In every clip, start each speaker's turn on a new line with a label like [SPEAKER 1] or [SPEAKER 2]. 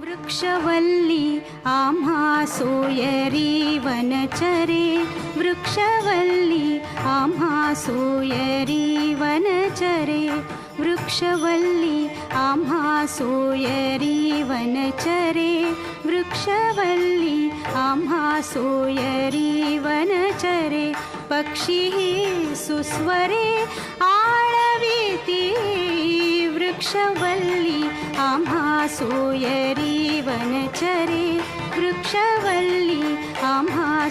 [SPEAKER 1] વૃક્ષવલ્લી આમ્હા સોયરી વનચરે વૃક્ષવલ્લી આમ્હા સોયરી વનચરે વૃક્ષવલ્લી આમ્હા સોયરી વનચરે વૃક્ષવલ્લી આમ્હા સોયરી पक्षी सुस्वरे आळविती वृक्षवल्ली आम्हा सोयरी वनचरे वृक्षवल्ली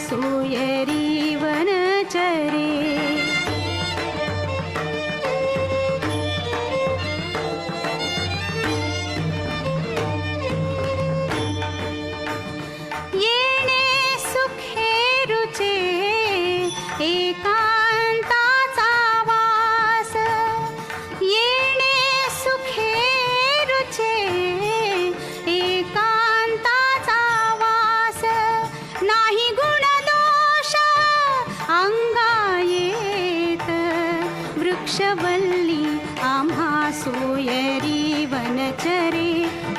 [SPEAKER 1] सोयरी वनचरे वृक्षवल्ली आम्हा सोयरी वनचरे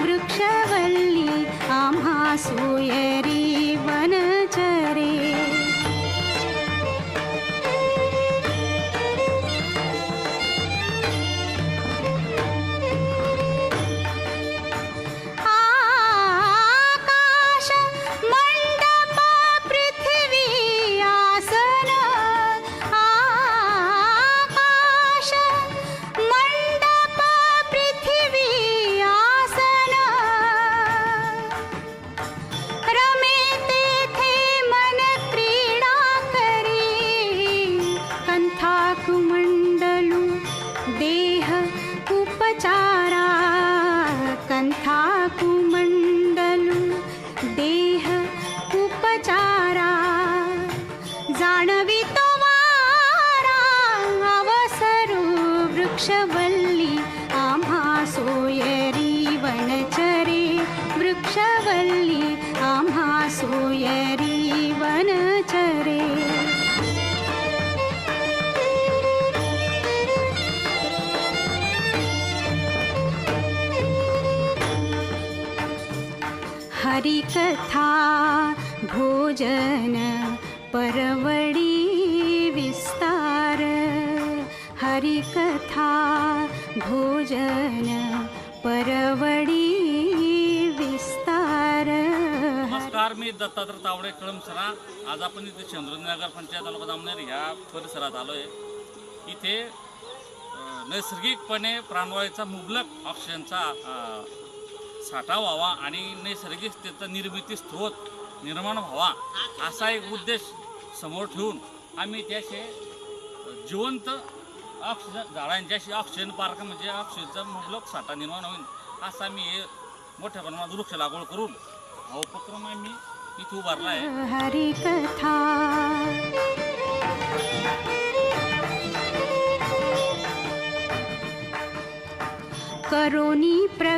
[SPEAKER 1] वृक्षवल्ली आम्हा सोयरी विचारा कंथा देह उपचारा जाणवितो वारा वृक्षवल्ली आम्हा सोयरी वनचरे वृक्षवल्ली आम्हा सोयरी हरिकथा भोजन परवडी विस्तार हरिकथा भोजन परवडी विस्तार।
[SPEAKER 2] नमस्कार मी दत्तात्रय तावडे कळमसरा. आज आपण इथे चंद्रनगर पंचायत तालुका जामनेर ह्या परिसरात आलो आहे इथे नैसर्गिकपणे प्राणवायूचा मुबलक ऑक्सिजनचा साठा व्हावा आणि नैसर्गिक त्याचा निर्मिती स्रोत निर्माण व्हावा असा एक उद्देश समोर ठेवून आम्ही त्याचे जिवंत ऑक्सिजन झाडांच्याशी ऑक्सिजन पार्क म्हणजे ऑक्सिजनचा मुबलक साठा निर्माण होईल असा आम्ही हे मोठ्या प्रमाणात वृक्ष लागवड करून हा उपक्रम आम्ही इथे उभारला आहे.
[SPEAKER 1] हरिकथा करोनी प्र